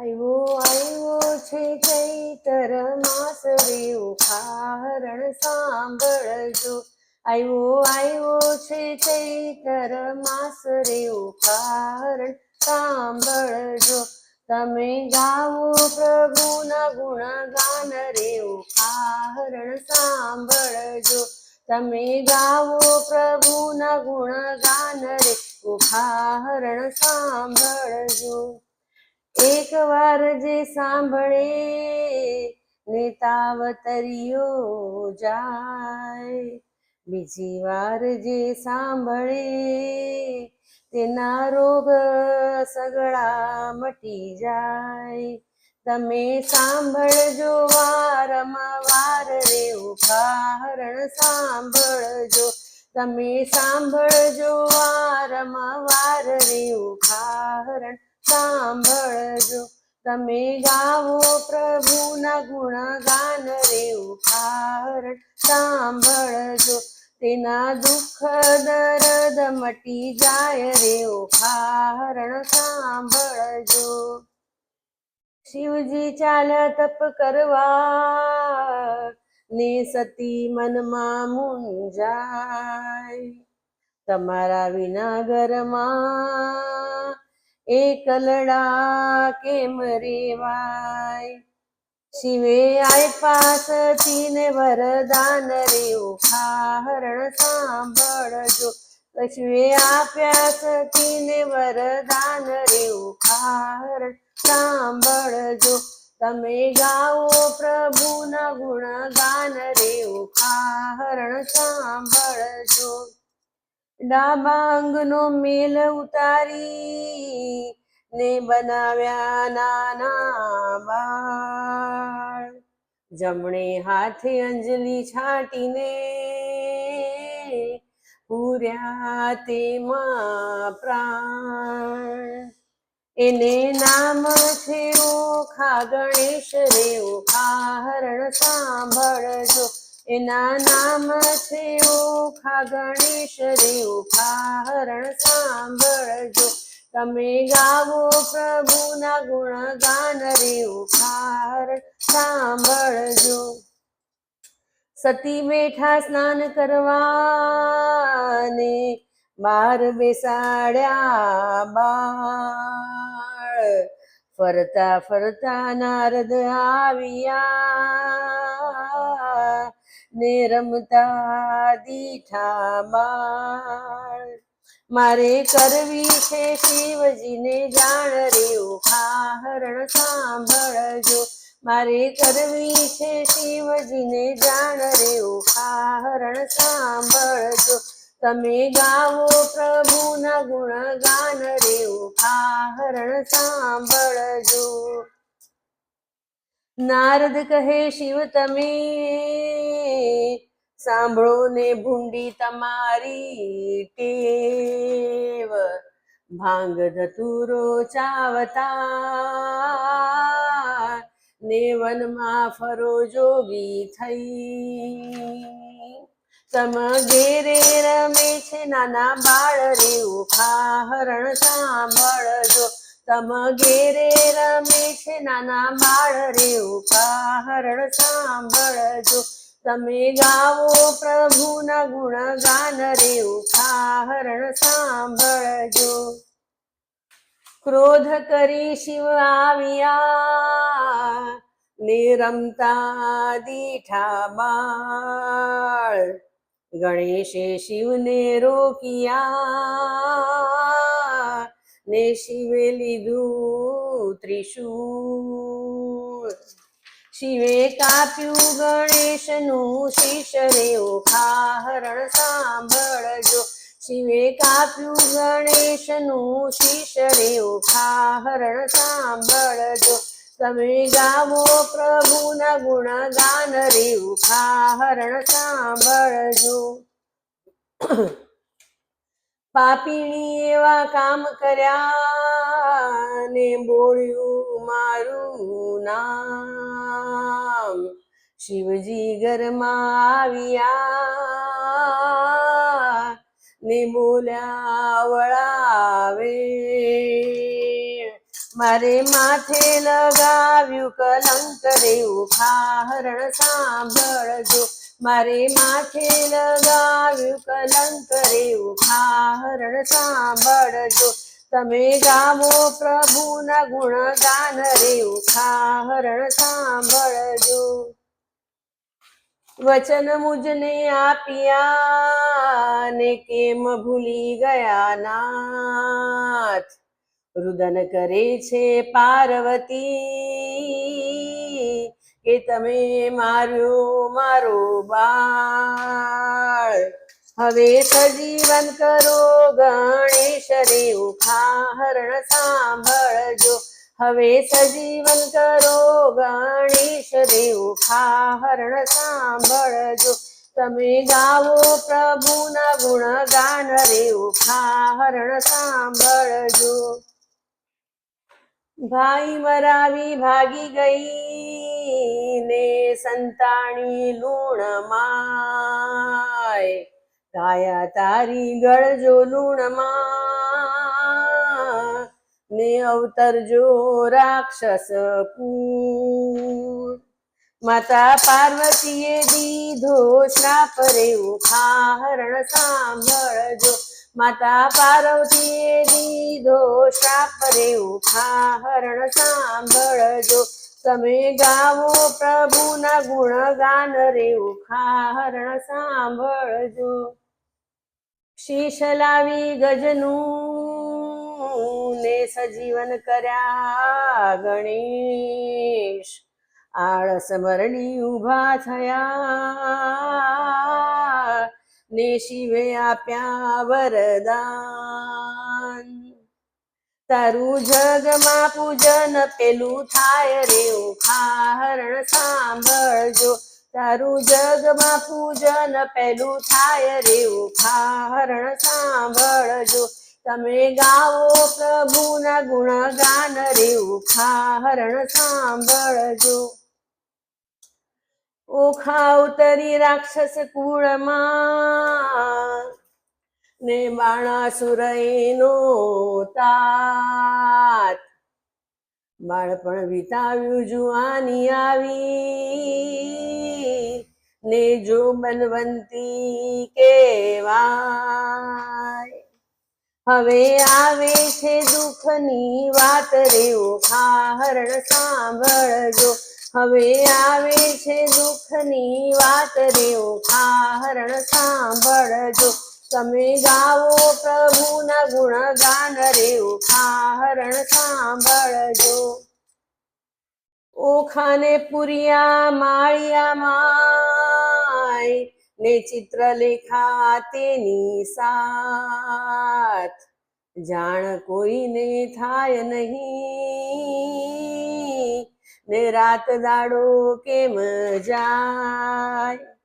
આવ્યો આવ્યો છે ચૈતર માસ રે ઉખારણ સાંભળજો. આવ્યો આવ્યો છે ચૈતર માસ રે ઉખારણ સાંભળજો. તમે ગાવો પ્રભુના ગુણગાન રે ઉખારણ સાંભળજો. તમે ગાવો પ્રભુના ગુણગાન રે ઉખારણ સાંભળજો. એક વાર જે સાંભળે ને તાવતરિયો જાય. બીજી વાર જે સાંભળે, તેના રોગ સગળા મટી જાય. તમે સાંભળજો વારમાં વાર રે ઉખારણ સાંભળજો. તમે સાંભળજો વારમાં વાર રે ઉખારણ સાંભળજો. તમે ગાવો પ્રભુના ગુણગાન રે ઉખારણ સાંભળજો. તેના દુઃખ દર્દ મટી જાય રે ઉખારણ સાંભળજો. શિવજી ચાલ્યા તપ કરવા. ને સતી મનમાં મુંજાય તમારા વિના ઘરમાં એકલડા કેમ રેવાય શિવે આપ્યા સતીને વરદાન રે ઉખાહરણ સાંભળજો. શિવે આપ્યા સતીને વરદાન રે ઉખાહરણ સાંભળજો. તમે ગાઓ પ્રભુના ગુણગાન રે ઉખાહરણ સાંભળજો. ડાબા અંગનો મેલ ઉતારી ને બનાવ્યા નાના બાળ. જમણે હાથે અંજલિ છાંટીને પૂર્યા તેમાં પ્રાણ. એને નામ છે ઓખા ગણેશ રે ઓખાહરણ સાંભળજો. એના નામ છે ઓખા ગણેશ રે ઓખાહરણ સાંભળજો. તમે ગાવો પ્રભુના ગુણગાન રે ઓખાહરણ સાંભળજો. સતી બેઠા સ્નાન કરવાને બાર બેસાડ્યા બાળ. ફરતા ફરતા નારદ આવ્યા. ને મારે કરવી છે શિવજીને જાણ રે ઉખાહરણ સાંભળજો. મારે કરવી છે શિવજીને જાણ રે ઉખાહરણ સાંભળજો. તમે ગાવો પ્રભુના ગુણગાન રે ઉખાહરણ સાંભળજો. નારદ કહે, શિવ તમે સાંભળો ને ભૂંડી તમારી ટેવ. ભાંગ ધતુરો ચાવતા ને વનમાં ફરો જોગી થઈ. તમ ઘેરે રમે છે નાના બાળ રે ઉખાહરણ સાંભળજો. તમ ઘેરે રમે છે નાના બાળ રે ઉખાહરણ સાંભળજો. તમે ગાવો પ્રભુના ગુણગાન રે ઉખાહરણ સાંભળજો. ક્રોધ કરી શિવ આવ્યા ને રમતા દીઠા બાળ. ગણેશે શિવને રોક્યા ને શિવે લીધું ત્રિશૂળ શિવે કાપ્યું ગણેશનું શીશ રે ઓખાહરણ સાંભળજો. શિવે કાપ્યું ગણેશનું શીશ રે ઓખાહરણ સાંભળજો. તમે ગાવો પ્રભુના ગુણગાન રે ઉખાહરણ સાંભળજો. પાપીણી એવા કામ કર્યા ને બોલ્યું મારું નામ. શિવજી ઘરમાં આવ્યા ને બોલ્યા, વળાવે. મારે માથે લગાવ્યું કલંક રેવું ઉખાહરણ સાંભળજો. મારે માથે લગાવ્યું કલંક રે ખાહરણ સાંભળજો. તમે ગાવો પ્રભુના ગુણ ગાન રેવું ખાહરણ સાંભળજો. વચન મુજને આપ્યા ને કેમ ભૂલી ગયા નાથ? રુદન કરે છે પાર્વતી કે તમે માર્યું મારું બાળ. હવે સજીવન કરો ગણેશ રે ઉખાહરણ સાંભળજો. હવે સજીવન કરો ગણેશ રે ઉખાહરણ સાંભળજો. તમે ગાવો પ્રભુના ગુણ ગાન રે ઉખાહરણ સાંભળજો. ભાઈ મરાવી ભાગી ગઈ. ને સંતાણી લૂણ માય ગાયા તારી ગળજો લૂણમાં. ને અવતરજો રાક્ષસ પૂર માતા પાર્વતીએ દીધો શ્રાપ રે ઉખાહરણ સાંભળજો. માતા પાર્વતીએ દીધો શ્રાપ રે ઉખાહરણ સાંભળજો. તમે ગાવો પ્રભુના ગુણ ગાન રે, ઉખાહરણ સાંભળજો. શીશ લાવી ગજનું ને સજીવન કર્યા ગણેશ. આળસ મરણી ઊભા થયા ને શિવે આપ્યા વરદાન. તારું જગમાં પૂજન પેલું થાય રે ઉખાહરણ સાંભળજો. તારું જગમાં પૂજન પેલું થાય રે ઉખાહરણ સાંભળજો. તમે ગાવો પ્રભુના ગુણ ગાન રે ઉખાહરણ સાંભળજો. ઓખા ઉતરી રાક્ષસ કુળમાં ને બાણાસુરનો તાત. બાળપણ વિતાવ્યું, જુવાની આવી. ને જો બનવંતી કેવાય હવે આવે છે દુઃખની વાત રે ખાહરણ સાંભળજો. હવે આવે છે દુઃખની વાત રે ખાહરણ સાંભળજો. તમે ગાવો પ્રભુના ગુણ ગાન રે ઉખાહરણ સાંભળજો. ઓખાને પુરિયા માળિયા માય, ને ચિત્રલેખા તેની સાથ. જાણ કોઈને થાય નહીં, ને રાત દાડો કેમ જાય?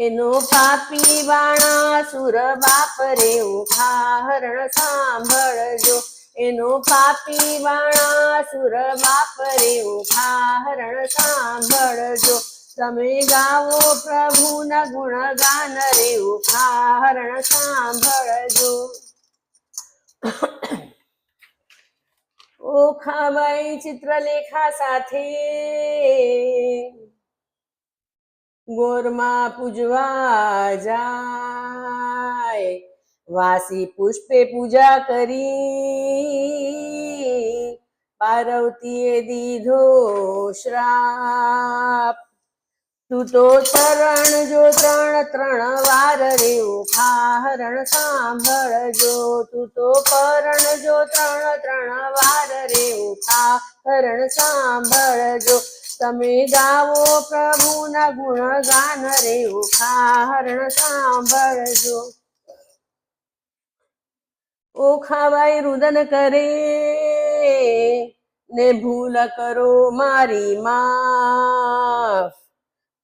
એનો પાપી બાણાસુર બાપ રે સાંભળજો. એનો પાપી બાણાસુર બાપ રે સાંભળજો. તમે ગાવો પ્રભુના ગુણ ગાન રે ઉખાહરણ સાંભળજો. ઓખાબાઈ ચિત્રલેખા સાથે ગોરમાં પૂજવા જાય. વાસી પુષ્પે પૂજા કરી. પાર્વતીએ દીધો શ્રાપ. તું તો તરણ જો ત્રણ ત્રણ વાર રે ખાહરણ સાંભળજો તું તો પરણ જો ત્રણ ત્રણ વાર રે ખાહરણ સાંભળજો તમે ગાવો પ્રભુના ગુણ ગાન રે ખાહરણ સાંભળજો. ઓખાબાઈ રુદન કરે, ને ભૂલ કરો મારી માફ.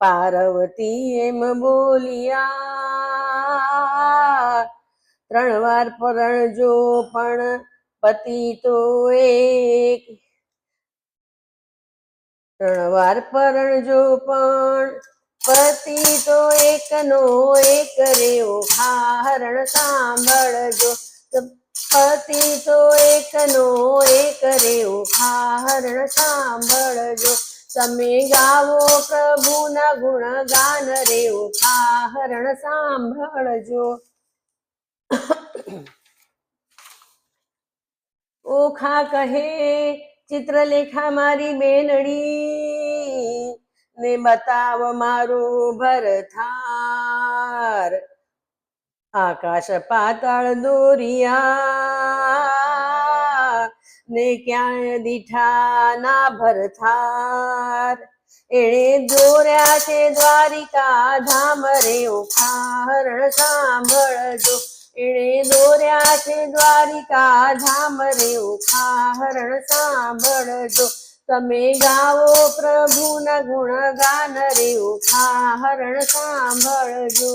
પાર્વતી એમ બોલિયા, ત્રણ વાર પરણજો પણ પતિ તો એક. ત્રણ વાર પરણજો પણ પતિ તો એકનો એક રેવો ખાહરણ સાંભળજો. પતિ તો એકનો એક કરે ઉખાહરણ સાંભળજો. તમે ગાવો પ્રભુના ગુણ ગાન રે ઉખાહરણ સાંભળજો. ઓખા કહે ચિત્રલેખા મારી બેનડી ને બતાવ મારું ભરથાર. આકાશ પાતાળ દોરિયા ને ક્યાંય દીઠા ના ભરથાર. એણે દોર્યા છે દ્વારિકા ધામ રે ઉખાહરણ સાંભળજો. એણે દોર્યા છે દ્વારિકા ધામ રે ઉખાહરણ સાંભળજો. તમે ગાવો પ્રભુના ગુણ ગાન રે ઉખાહરણ સાંભળજો.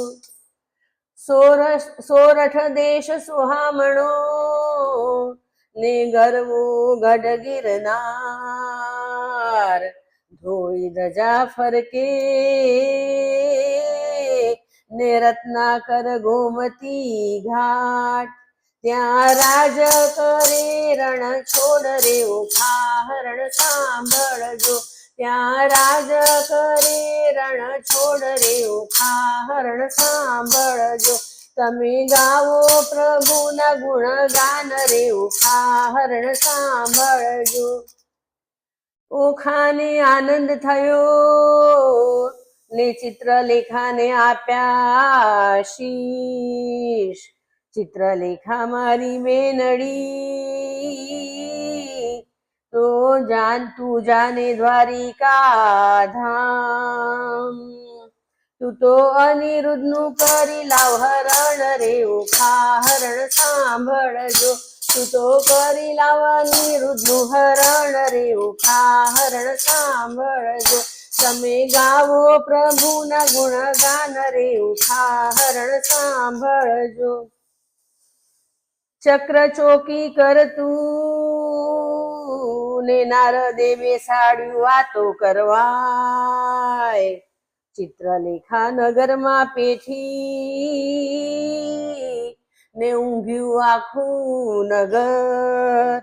સોરઠ દેશ સુહામણો, ને ગરવો ગઢ ગિરનાર ધોઈ ધજા ફરકે ને રત્નાકર ગોમતી ઘાટ. ત્યાં રાજ કરે, રણ છોડ રે ઉખાહરણ સાંભળજો. ત્યાં રાજ કરે, રણ છોડ રે ઉખાહરણ સાંભળજો. તમે ગાવો પ્રભુના ગુણ ગાન રે ઉખાહરણ સાંભળજો. ઓખાને આનંદ થયો. ને ચિત્રલેખાને આપ્યા શીશ. ચિત્રલેખા મારી બેનડી તો જાન તું જાને દ્વારિકા ધામ તું તો અનિરુદ્ધનું કરી લાવ હરણ રે ઉખાહરણ સાંભળજો. તું તો કરી લાવ અનિરુદ્ધનું હરણ રે ઉખાહરણ સાંભળજો. તમે ગાવો પ્રભુના ગુણ ગાન રે ઉખાહરણ સાંભળજો. ચક્ર ચોકી કરતું ને નારદેવે સાડ્યું વાતો કરવાય. ચિત્રલેખા નગરમાં પેઠી ને ઊંઘ્યું આખું નગર.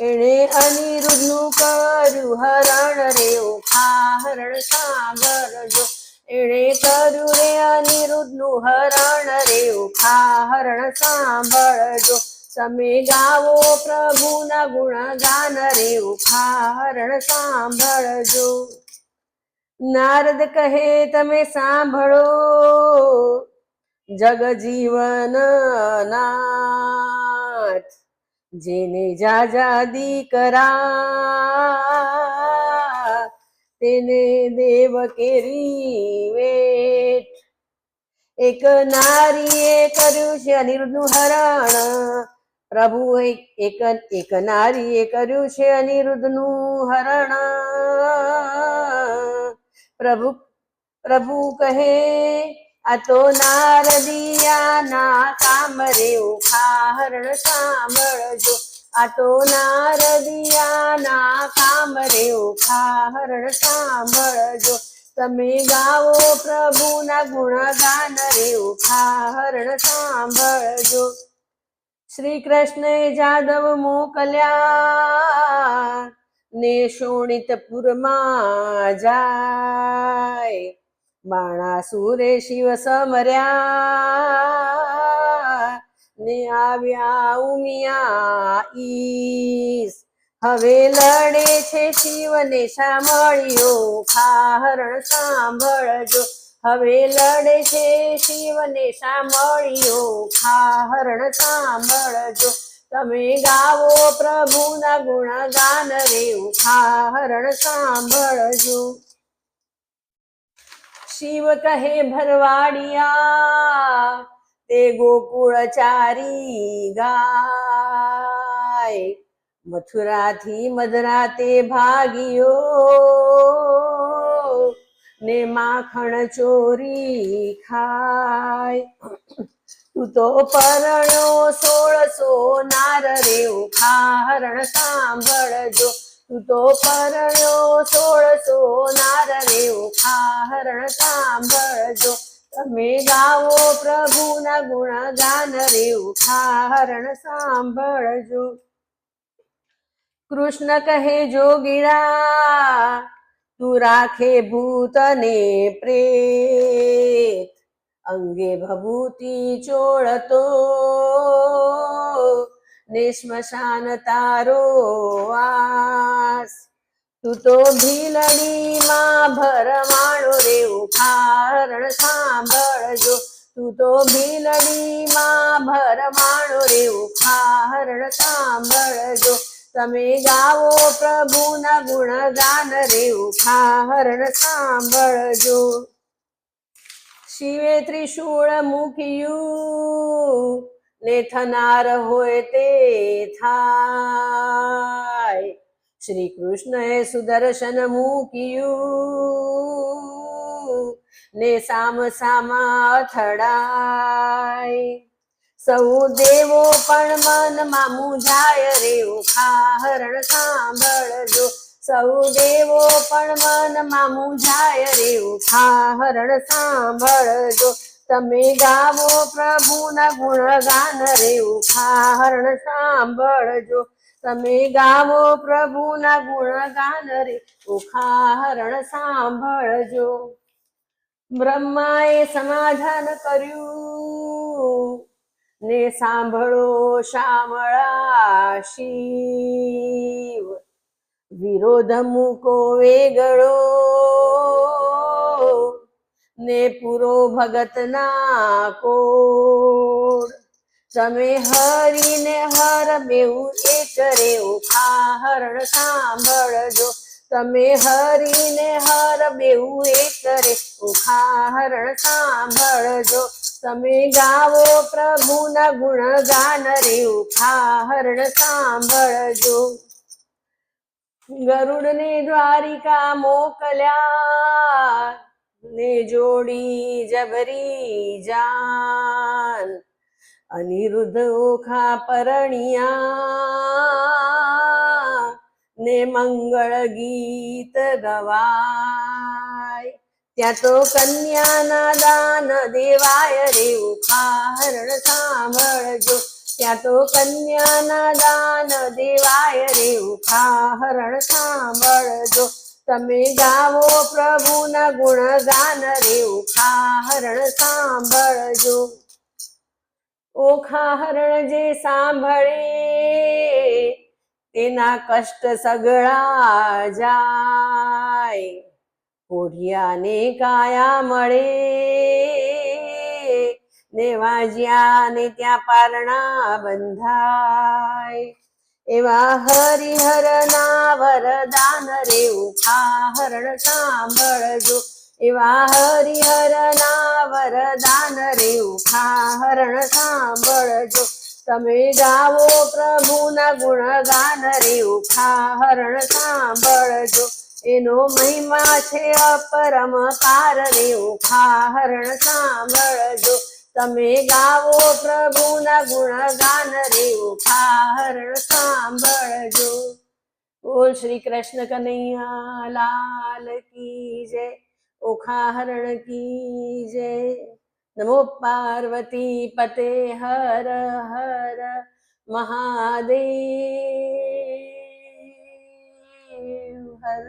એણે અનિરુદ્ધનું કર્યું હરણ રે ઉખાહરણ સાંભળજો એણે કર્યું રે અનિરુદ્ધનું હરણ રે ઉખાહરણ સાંભળજો તમે ગાવો પ્રભુના ગુણ ગાન રે ઉખાહરણ સાંભળજો નારદ કહે, તમે સાંભળો. જગજીવન નાથ જેને જાજાદી દીકરા તેને દેવ કેરી વેઠ. એક નારીએ કર્યું છે અનિરુદ્ધનું હરણ. પ્રભુ એક એક નારીએ કર્યું છે અનિરુદ્ધનું હરણ. પ્રભુ પ્રભુ કહે તો નારદિયાના કામ રે ઉખાહરણ સાંભળજો. આ તો નારદિયાના કામ રે ઉખાહરણ સાંભળજો. તમે ગાવો પ્રભુના ગુણ ગાન રે ઉખાહરણ સાંભળજો. શ્રી કૃષ્ણે જાદવ મોકલ્યા ને શોણિતપુરમાં જાય. બાણાસુરે શિવ સમર્યા. ને આવ્યા ઉમિયા ઈસ હવે લડે છે શિવને સાંભળ્યો. ખાહરણ સાંભળજો. હવે લડે છે શિવને સાંભળ્યો. ખાહરણ સાંભળજો. તમે ગાવો પ્રભુના ગુણ ગાન રે. ખાહરણ સાંભળજો. શિવ કહે ભરવાડિયા, તે ગોકુળચારી ગાય. મથુરાથી મધરાતે ભાગ્યો ને માખણ ચોરી ખાય. તું તો પરણ્યો સોળસો નાર રે ખાહરણ સાંભળજો. તું તો પરણ્યો સોળસો નાર રે ખાહરણ સાંભળજો. તમે ગાવો પ્રભુના ગુણ ગાન રે ખાહરણ સાંભળજો. કૃષ્ણ કહે, જોગીરા, તું રાખે ભૂતને પ્રેત. અંગે ભભૂતિ ચોળતો ને સ્મશાન તારો વાસ તું તો ભીલડીમાં ભરવાણો રે ઉખારણ સાંભળજો તું તો ભીલડીમાં ભરમાણો રે ઉખારણ સાંભળજો તમે ગાવો પ્રભુના ગુણગાન રે ઉખારણ સાંભળજો શિવે ત્રિશૂળ મૂક્યું ને થનાર હોય તે થાય. શ્રી કૃષ્ણએ સુદર્શન મૂક્યું ને સામ સામા અથડાય. સૌ દેવો પણ મનમાં મુંજાય રે ઉખાહરણ સાંભળજો. સૌ દેવો પણ મનમાં મુંજાય રે ઉખાહરણ સાંભળજો. તમે ગાવો પ્રભુના ગુણગાન રે ઉખાહરણ સાંભળજો. તમે ગાવો પ્રભુના ગુણગાન રે ઉખાહરણ સાંભળજો. બ્રહ્માએ સમાધાન કર્યું ને સાંભળો શામળા શિવ. વિરોધ મૂકો વેગળો. ને પૂરો ભગતના કોડ તમે હરીને હર બેવું એક રે ખાહરણ સાંભળજો. તમે હરીને હર બેવું એક રે ઉખાહરણ સાંભળજો. તમે ગાવો પ્રભુના ગુણગાન રે ઉખાહરણ સાંભળજો. ગરુડને દ્વારિકા મોકલ્યા. ને જોડી જબરી જાન, અનિરુદ્ધ ઓખા પરણિયા ને મંગળ ગીત ગવાય. ત્યાં તો કન્યાના દાન દેવાય રે ઉખારણ સાંભળજો. ત્યાં તો કન્યાના દાન દેવાય રે ઉખાહરણ સાંભળજો. તમે ગાવો પ્રભુના ગુણગાન રે ઉખાહરણ સાંભળજો. ઓખાહરણ જે સાંભળે, તેના કષ્ટ સગળા જાય. કોઢિયાને કાયા મળે ને વાજ્યા ને ત્યાં પારણા બંધાય. એવા હરિહરના વરદાન રે ઉખાહરણ સાંભળજો. એવા હરિહરના વરદાન રે ઉખાહરણ સાંભળજો. તમે ગાવો પ્રભુના ગુણગાન રે ઉખાહરણ સાંભળજો. એનો મહિમા છે અપરમ અપરમકાર રે ઉખાહરણ સાંભળજો. તમે ગાવો પ્રભુના ગુણગાન રે ઉખાહરણ સાંભળજો. બોલ શ્રી કૃષ્ણ કનૈયા, લાલ કી જય, ઓખાહરણ કી જય. નમો પાર્વતી પતે હર હર મહાદેવ. હર